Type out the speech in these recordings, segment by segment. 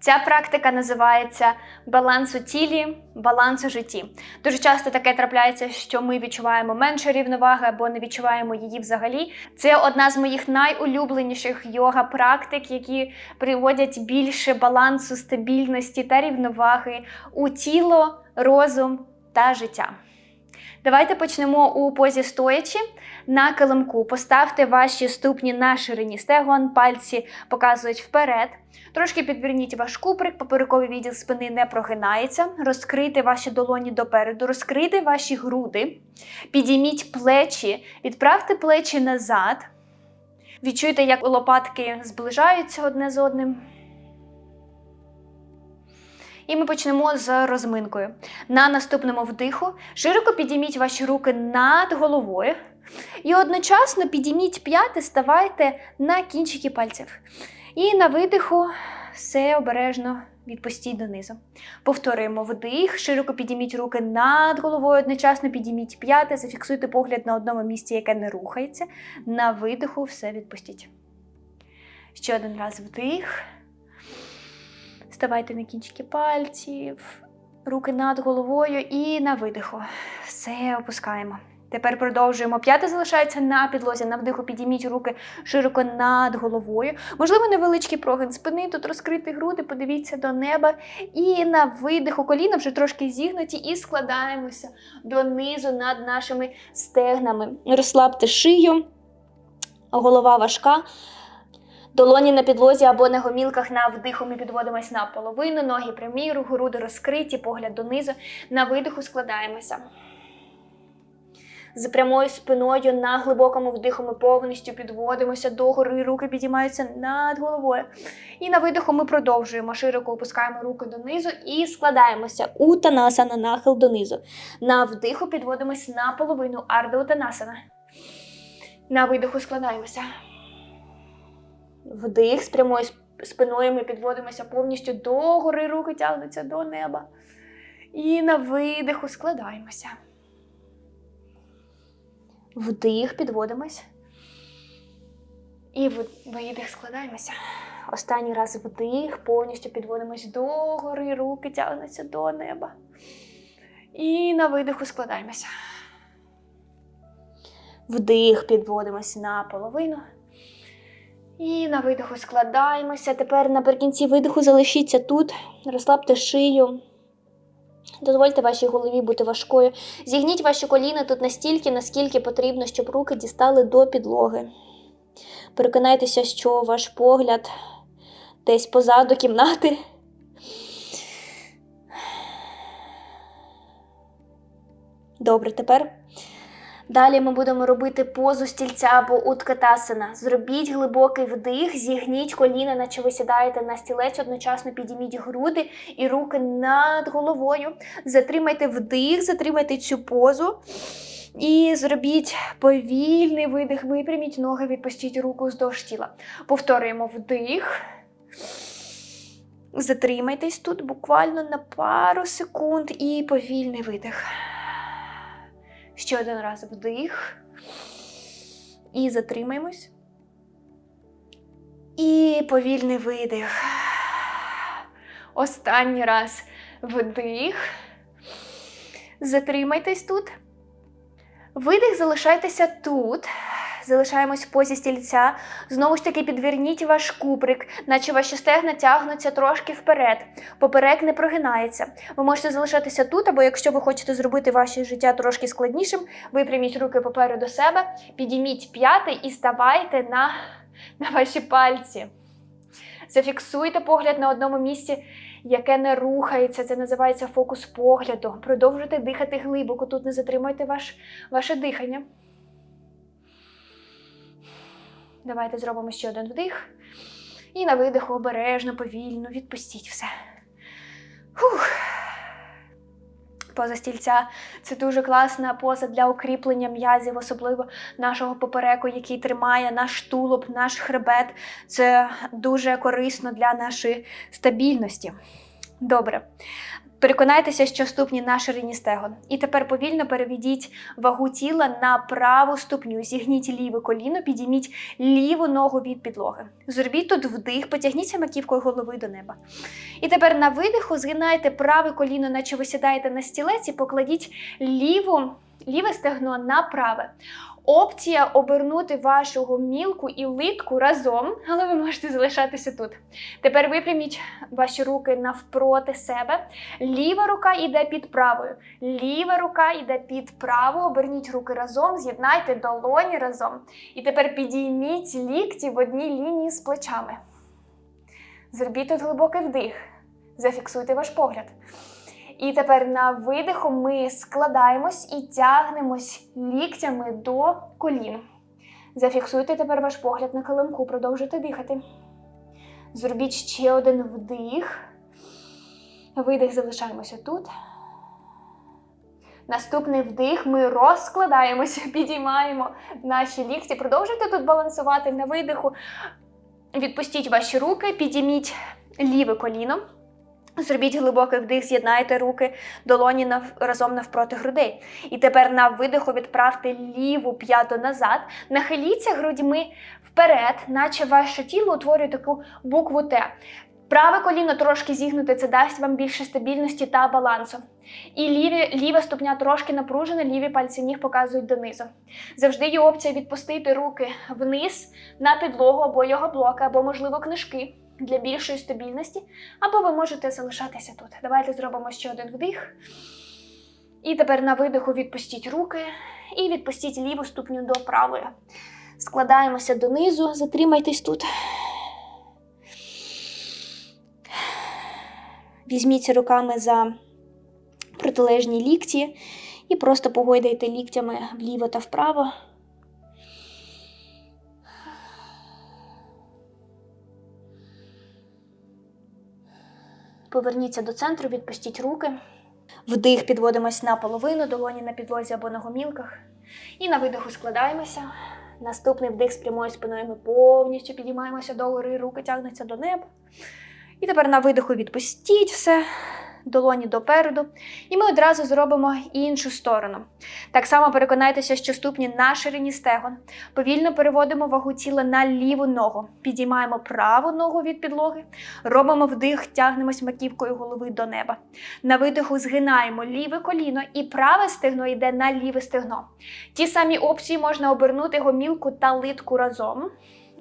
Ця практика називається баланс у тілі, баланс у житті. Дуже часто таке трапляється, що ми відчуваємо менше рівноваги або не відчуваємо її взагалі. Це одна з моїх найулюбленіших йога практик, які приводять більше балансу, стабільності та рівноваги у тіло, розум та життя. Давайте почнемо у позі стоячи на килимку. Поставте ваші ступні на ширині стегон, пальці показують вперед. Трошки підверніть ваш куприк, поперековий відділ спини не прогинається. Розкрийте ваші долоні допереду, розкрийте ваші груди, підійміть плечі, відправте плечі назад. Відчуйте, як лопатки зближаються одне з одним. І ми почнемо з розминкою. На наступному вдиху широко підійміть ваші руки над головою. І одночасно підійміть п'яти, ставайте на кінчики пальців. І на видиху все обережно відпустіть донизу. Повторюємо вдих, широко підійміть руки над головою, одночасно підійміть п'яти, зафіксуйте погляд на одному місці, яке не рухається. На видиху все відпустіть. Ще один раз вдих. Ставайте на кінчики пальців, руки над головою і на видиху. Все опускаємо. Тепер продовжуємо. П'яте залишається на підлозі. На вдиху підійміть руки широко над головою. Можливо, невеличкий прогин спини, тут розкриті груди, подивіться до неба. І на видиху коліна вже трошки зігнуті, і складаємося донизу над нашими стегнами. Розслабте шию, голова важка. Долоні на підлозі або на гомілках на вдиху ми підводимось на половину, ноги прямі, груди розкриті, погляд донизу. На видиху складаємося. З прямою спиною на глибокому вдиху ми повністю підводимося догори, руки підіймаються над головою. І на видиху ми продовжуємо. Широко опускаємо руки донизу і складаємося. Утанасана, нахил донизу. На вдиху підводимось на половину. Арда утанасана. На видиху складаємося. Вдих з прямою спиною ми підводимося повністю догори, руки тягнуться до неба. І на видиху складаємося. Вдих, підводимось. І видих складаємося. Останній раз вдих, повністю підводимось догори, руки тягнуться до неба. І на видиху складаємося. Вдих, підводимось на половину. І на видиху складаємося. Тепер наприкінці видиху залишіться тут, розслабте шию. Дозвольте вашій голові бути важкою. Зігніть ваші коліна тут настільки, наскільки потрібно, щоб руки дістали до підлоги. Переконайтеся, що ваш погляд десь позаду кімнати. Добре, тепер. Далі ми будемо робити позу стільця або уткатасана. Зробіть глибокий вдих, зігніть коліна, наче ви сідаєте на стілець, одночасно підійміть груди і руки над головою. Затримайте вдих, затримайте цю позу. І зробіть повільний видих, випряміть ноги, відпустіть руку вздовж тіла. Повторюємо вдих. Затримайтесь тут буквально на пару секунд і повільний видих. Ще один раз вдих. І затримаємось. І повільний видих. Останній раз вдих. Затримайтесь тут. Видих, залишайтеся тут. Залишаємось в позі стільця. Знову ж таки, підверніть ваш куприк, наче ваші стегна тягнуться трошки вперед. Поперек не прогинається. Ви можете залишатися тут, або якщо ви хочете зробити ваше життя трошки складнішим, випряміть руки попереду себе, підійміть п'яти і ставайте на, на ваші пальці. Зафіксуйте погляд на одному місці, яке не рухається. Це називається фокус погляду. Продовжуйте дихати глибоко. Тут не затримуйте ваш, ваше дихання. Давайте зробимо ще один вдих. І на видиху обережно, повільно відпустіть все. Фух. Поза стільця це дуже класна поза для укріплення м'язів, особливо нашого попереку, який тримає наш тулуб, наш хребет. Це дуже корисно для нашої стабільності. Добре. Переконайтеся, що ступні на ширині стегон. І тепер повільно переведіть вагу тіла на праву ступню. Зігніть ліве коліно, підійміть ліву ногу від підлоги. Зробіть тут вдих, потягніться маківкою голови до неба. І тепер на видиху згинайте праве коліно, наче ви сідаєте на стілець, і покладіть ліву, ліве стегно на праве. Опція обернути вашу гомілку і литку разом, але ви можете залишатися тут. Тепер випряміть ваші руки навпроти себе. Ліва рука йде під правою. Ліва рука йде під правою. Оберніть руки разом, з'єднайте долоні разом. І тепер підійміть лікті в одній лінії з плечами. Зробіть тут глибокий вдих. Зафіксуйте ваш погляд. І тепер на видиху ми складаємось і тягнемось ліктями до колін. Зафіксуйте тепер ваш погляд на килимку, продовжуйте дихати. Зробіть ще один вдих. Видих залишаємося тут. Наступний вдих ми розкладаємося, підіймаємо наші лікті. Продовжуйте тут балансувати на видиху. Відпустіть ваші руки, підійміть ліве коліно. Зробіть глибокий вдих, з'єднайте руки, долоні нав... разом навпроти грудей. І тепер на видиху відправте ліву п'яту назад, нахиліться грудьми вперед, наче ваше тіло утворює таку букву Т. Праве коліно трошки зігнуте, це дасть вам більше стабільності та балансу. І ліві, ліва ступня трошки напружена, ліві пальці ніг показують донизу. Завжди є опція відпустити руки вниз на підлогу або його блоки, або, можливо, книжки для більшої стабільності, або ви можете залишатися тут. Давайте зробимо ще один вдих. І тепер на видиху відпустіть руки і відпустіть ліву ступню до правої. Складаємося донизу, затримайтесь тут. Візьміться руками за протилежні лікті і просто погойдайте ліктями вліво та вправо. Поверніться до центру, відпустіть руки. Вдих підводимось на половину, долоні на підлозі або на гомілках. І на видиху складаємося. Наступний вдих з прямою спиною ми повністю підіймаємося догори, руки тягнуться до неба. І тепер на видиху відпустіть все, долоні допереду. І ми одразу зробимо іншу сторону. Так само переконайтеся, що ступні на ширині стегон. Повільно переводимо вагу тіла на ліву ногу. Підіймаємо праву ногу від підлоги. Робимо вдих, тягнемось маківкою голови до неба. На видиху згинаємо ліве коліно і праве стегно йде на ліве стегно. Ті самі опції можна обернути гомілку та литку разом.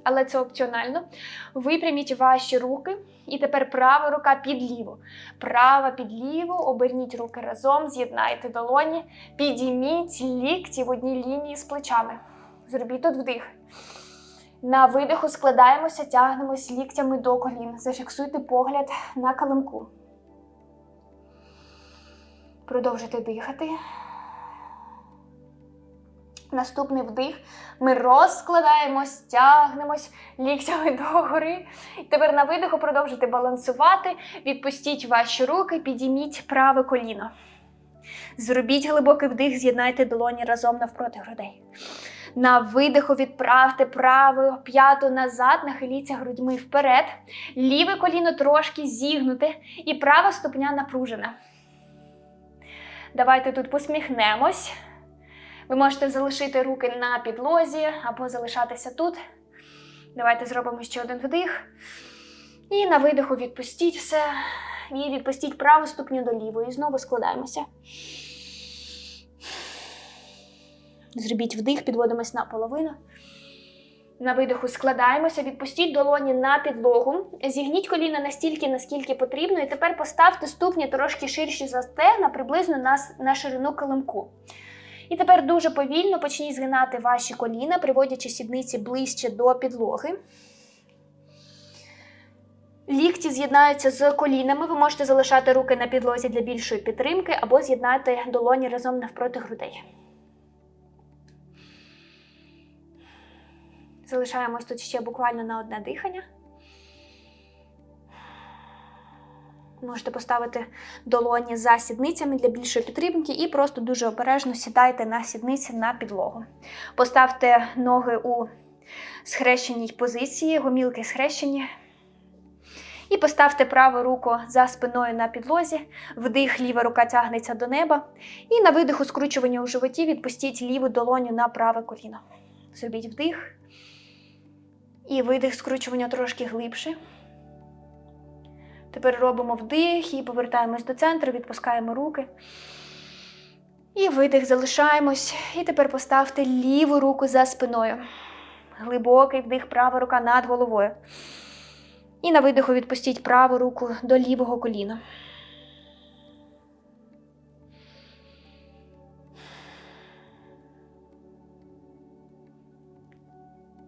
Але це опціонально. Випряміть ваші руки, і тепер права рука під ліву. Права під ліву, оберніть руки разом, з'єднайте долоні, підійміть лікті в одній лінії з плечами. Зробіть тут вдих. На видиху складаємося, тягнемось ліктями до колін. Зафіксуйте погляд на калимку. Продовжуйте дихати. Наступний вдих. Ми розкладаємось, тягнемось ліктями догори. Тепер на видиху продовжуйте балансувати. Відпустіть ваші руки, підійміть праве коліно. Зробіть глибокий вдих, з'єднайте долоні разом навпроти грудей. На видиху відправте праву п'яту назад, нахиліться грудьми вперед. Ліве коліно трошки зігнуте і права ступня напружена. Давайте тут посміхнемось. Ви можете залишити руки на підлозі або залишатися тут. Давайте зробимо ще один вдих. І на видиху відпустіть все. І відпустіть праву ступню до лівої. Знову складаємося. Зробіть вдих, підводимось на половину. На видиху складаємося, відпустіть долоні на підлогу, зігніть коліна настільки, наскільки потрібно, і тепер поставте ступні трошки ширші за стегна, приблизно на, на ширину килимку. І тепер дуже повільно почніть згинати ваші коліна, приводячи сідниці ближче до підлоги. Лікті з'єднаються з колінами. Ви можете залишати руки на підлозі для більшої підтримки або з'єднати долоні разом навпроти грудей. Залишаємось тут ще буквально на одне дихання. Можете поставити долоні за сідницями для більшої підтримки і просто дуже обережно сідайте на сідниці на підлогу. Поставте ноги у схрещеній позиції, гомілки схрещені. І поставте праву руку за спиною на підлозі, вдих, ліва рука тягнеться до неба. І на видиху скручування у животі відпустіть ліву долоню на праве коліно. Зробіть вдих. І видих скручування трошки глибше. Тепер робимо вдих і повертаємось до центру, відпускаємо руки. І видих, залишаємось. І тепер поставте ліву руку за спиною. Глибокий вдих, права рука над головою. І на видиху відпустіть праву руку до лівого коліна.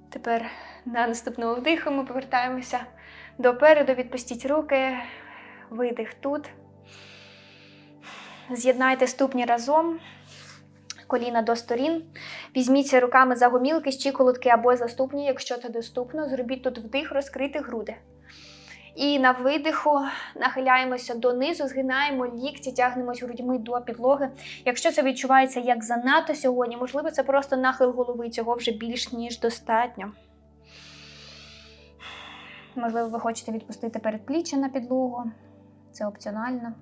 Тепер на наступному вдиху ми повертаємося допереду, відпустіть руки, видих тут. З'єднайте ступні разом, коліна до сторін. Візьміться руками за гомілки, щиколотки або за ступні, якщо це доступно. Зробіть тут вдих, розкрити груди. І на видиху нахиляємося донизу, згинаємо лікті, тягнемось грудьми до підлоги. Якщо це відчувається як занадто сьогодні, можливо, це просто нахил голови, цього вже більш ніж достатньо. Можливо, ви хочете відпустити передпліччя на підлогу. Це опціонально.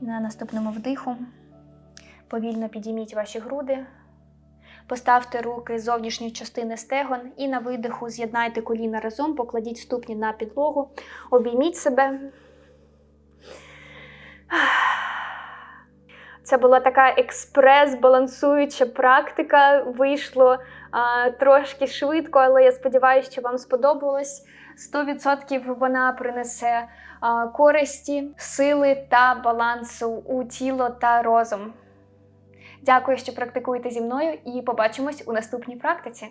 На наступному вдиху повільно підійміть ваші груди, поставте руки з зовнішньої частини стегон і на видиху з'єднайте коліна разом, покладіть ступні на підлогу, обійміть себе. Це була така експрес-балансуюча практика. Вийшло а, трошки швидко, але я сподіваюся, що вам сподобалось. 100% вона принесе а, користі, сили та балансу у тіло та розум. Дякую, що практикуєте зі мною, і побачимось у наступній практиці.